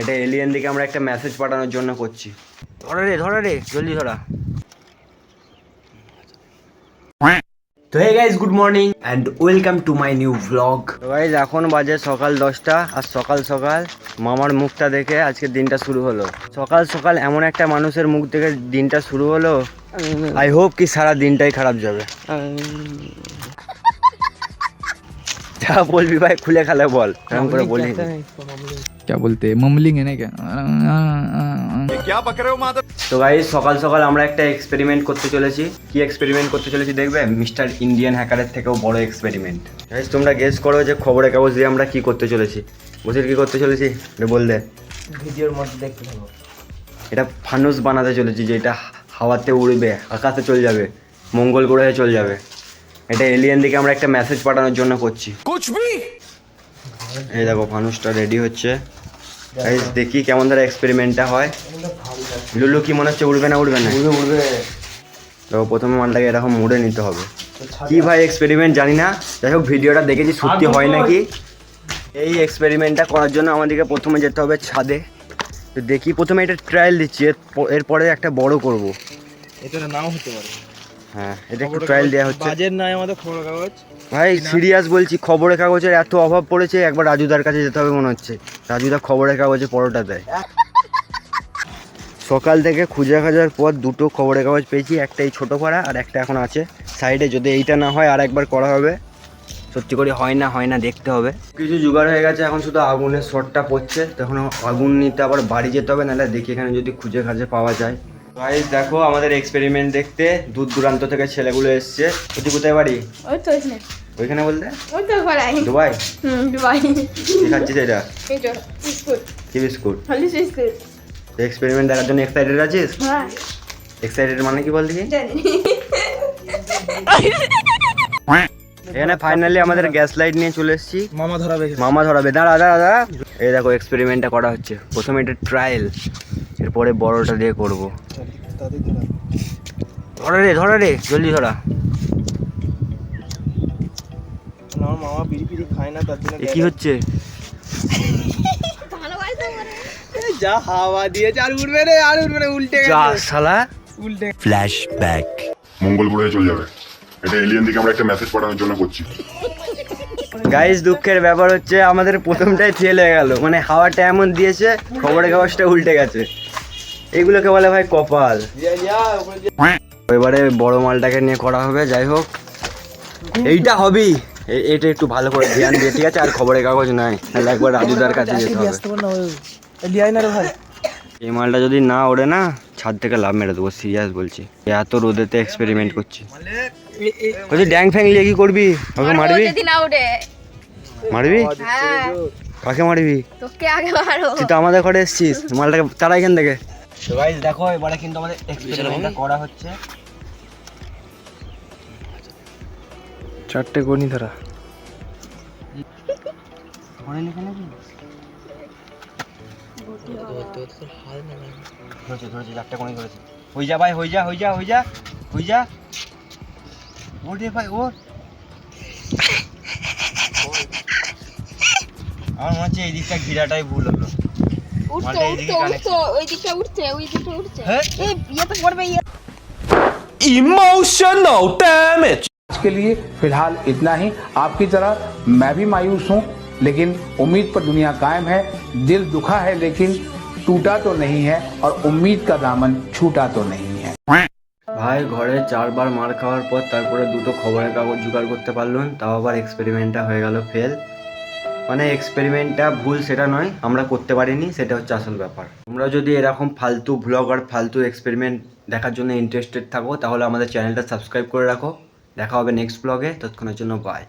এটা এলিয়েন দিকে আমরা একটা মেসেজ পাঠানোর জন্য করছি। ধরা রে ধরা রে জলদি ধরা। তো hey guys good morning and welcome to my new blog guys এখন বাজে সকাল দশটা আর সকাল সকাল মামার মুখটা দেখে আজকে দিনটা শুরু হলো। সকাল সকাল এমন একটা মানুষের মুখ দেখে দিনটা শুরু হলো। আই হোপ কি সারা দিনটাই খারাপ যাবে। যা বলবি ভাই খুলে খালে বল এরকম করে বলি क्या बोलते हैं ममलिंग है ना क्या তো গাইজ সকাল সকাল আমরা একটা এক্সপেরিমেন্ট করতে চলেছি কি এক্সপেরিমেন্ট করতে চলেছি দেখবে মিস্টার ইন্ডিয়ান হ্যাকারের থেকেও বড় এক্সপেরিমেন্ট গাইজ তোমরা গেস করো যে খবরের কাগজ দিয়ে আমরা কি করতে চলেছি বুঝলি কি করতে চলেছি এটা বল দে ভিডিওর মধ্যে দেখতে থাকো এটা ফানুস বানাতে চলেছি যেটা হাওয়াতে উড়বে আকাশে চলে যাবে মঙ্গল গ্রহে চলে যাবে এটা এলিয়েন দিকে আমরা একটা মেসেজ পাঠানোর জন্য করছি। এই দেখো ফানুসটা রেডি হচ্ছে। দেখি কেমন ধরে এক্সপেরিমেন্টটা হয়। লুলু কি মনে হচ্ছে উড়বে না উড়বে না? উড়বে উড়বে। তো প্রথমে মালটাকে এরকম মুড়ে নিতে হবে। কি ভাই এক্সপেরিমেন্ট জানি না। যাই হোক ভিডিওটা দেখেছি সত্যি হয় নাকি? এই এক্সপেরিমেন্টটা করার জন্য আমাদেরকে প্রথমে যেতে হবে ছাদে। তো দেখি প্রথমে এটা ট্রায়াল দিচ্ছি। এর এরপরে একটা বড় করব। এটা নাও হতে পারে। হ্যাঁ এটা একটু ট্রায়াল দেওয়া হচ্ছে। বাজেট নাই আমাদের খবর কাগজ। ভাই সিরিয়াস বলছি খবরের কাগজের এত অভাব পড়েছে একবার রাজুদার কাছে যেতে হবে মনে হচ্ছে। রাজুদা খবরের কাগজে পরোটা দেয়। সকাল থেকে খুঁজে খাজার পর দুটো খবরের কাগজ পেয়েছি একটা এই ছোটো পাড়া আর একটা এখন আছে সাইডে। যদি এইটা না হয় আর একবার করা হবে। সত্যি করে হয় না হয় না দেখতে হবে। কিছু জোগাড় হয়ে গেছে এখন শুধু আগুনের শর্টটা পড়ছে। তখন আগুন নিতে আবার বাড়ি যেতে হবে নাহলে দেখি এখানে যদি খুঁজে খাজে পাওয়া যায়। গাইস দেখো আমাদের এক্সপেরিমেন্ট দেখতে দূর দূরান্ত থেকে ছেলেগুলো এসছে। তুই কোথায় বাড়ি? ওই তো ওইখানে। ওইখানে বলতে? ওই তো ঘরাই দুবাই? হুম দুবাই। কি খাচ্ছিস এটা? এই তো বিস্কুট। কি বিস্কুট? হলি বিস্কুট। এক্সপেরিমেন্ট দেখার জন্য এক্সাইটেড আছিস? হ্যাঁ। এক্সাইটেড মানে কি বল দেখি জানি। এখানে ফাইনালি আমাদের গ্যাস লাইট নিয়ে চলে এসেছি। মামা ধরাবে মামা ধরাবে। দাঁড়া দাঁড়া দাঁড়া। এই দেখো এক্সপেরিমেন্টটা করা হচ্ছে। প্রথমে এটা ট্রায়াল এরপরে বড়টা দিয়ে করব। ধরা ধরা রে ধরা রে জলদি ধরা। আমার মামা বিড়ি খায় না তার জন্য কি হচ্ছে? যা হাওয়া দিয়েছে আর উঠবে রে আর উঠবে রে উল্টে যা শালা। উল্টে মঙ্গল গ্রহে চলে যাবে। এটা এলিয়েন দিকে আমরা একটা মেসেজ পাঠানোর জন্য করছি। গাইস দুঃখের ব্যাপার হচ্ছে আমাদের প্রথমটাই ফেল হয়ে গেল। মানে হাওয়াটা এমন দিয়েছে খবরের কাগজটা উল্টে গেছে। এগুলোকে বলে ভাই কপাল। ইয়া ইয়া এবারে বড় মালটাকে নিয়ে করা হবে যাই হোক। এইটা হবেই এ- এটা একটু ভালো করে ধ্যান দিয়ে ঠিক আছে? আর খবরের কাগজ নাই। তাহলে একবার রাজুদার কাছে যেতে হবে। এই মালটা যদি না ওড়ে না ছাদ থেকে লাভ মেরে দেবো সিরিয়াস বলছি। এত রোদেতে এক্সপেরিমেন্ট করছি বলছি ড্যাং ফ্যাং নিয়ে কি করবি? ওকে মারবি যদি না উঠে মারবি? হ্যাঁ। কাকে মারবি? তোকে আগে মারো তুই তো আমাদের ঘরে এসছিস। মালটাকে তারা এখান থেকে। তো গাইস দেখো এবারে কিন্তু আমাদের এক্সপেরিমেন্টটা করা হচ্ছে। চারটে গনি ধরা। ঘরে লিখে নাকি? ধরেছে ধরেছে চারটে ধরেছে। যা ভাই হই যা হই যা হই যা হই যা। ওর রে ভাই ওর। আমার মনে হচ্ছে এই দিকটা ঘিরাটাই ভুল হলো। উঠতো মালটা এইদিকে উঠতো connect- উঠতো ওই দিকটা উঠছে ওই দিকটা উঠছে হ্যাঁ? এই ইয়ে তো করবে ইয়ে इमोशनल डैमेज आज के लिए फिलहाल इतना ही आपकी तरह मैं भी मायूस हूं लेकिन उम्मीद पर दुनिया कायम है दिल दुखा है लेकिन टूटा तो नहीं है और उम्मीद का दामन छूटा तो नहीं है ভাই ঘরে চারবার মার খাওয়ার পর তারপরে দুটো খবরের কাগজ জোগাড় করতে পারলাম তাও আবার এক্সপেরিমেন্টটা হয়ে গেল ফেল মানে এক্সপেরিমেন্টটা ভুল সেটা নয়, আমরা করতে পারিনি, সেটা হচ্ছে আসল ব্যাপার। তোমরা যদি এরকম ফালতু ব্লগ আর ফালতু এক্সপেরিমেন্ট দেখার জন্য ইন্টারেস্টেড থাকো, তাহলে আমাদের চ্যানেলটা সাবস্ক্রাইব করে রাখো। দেখা হবে নেক্সট ব্লগে তৎক্ষণের জন্য বাই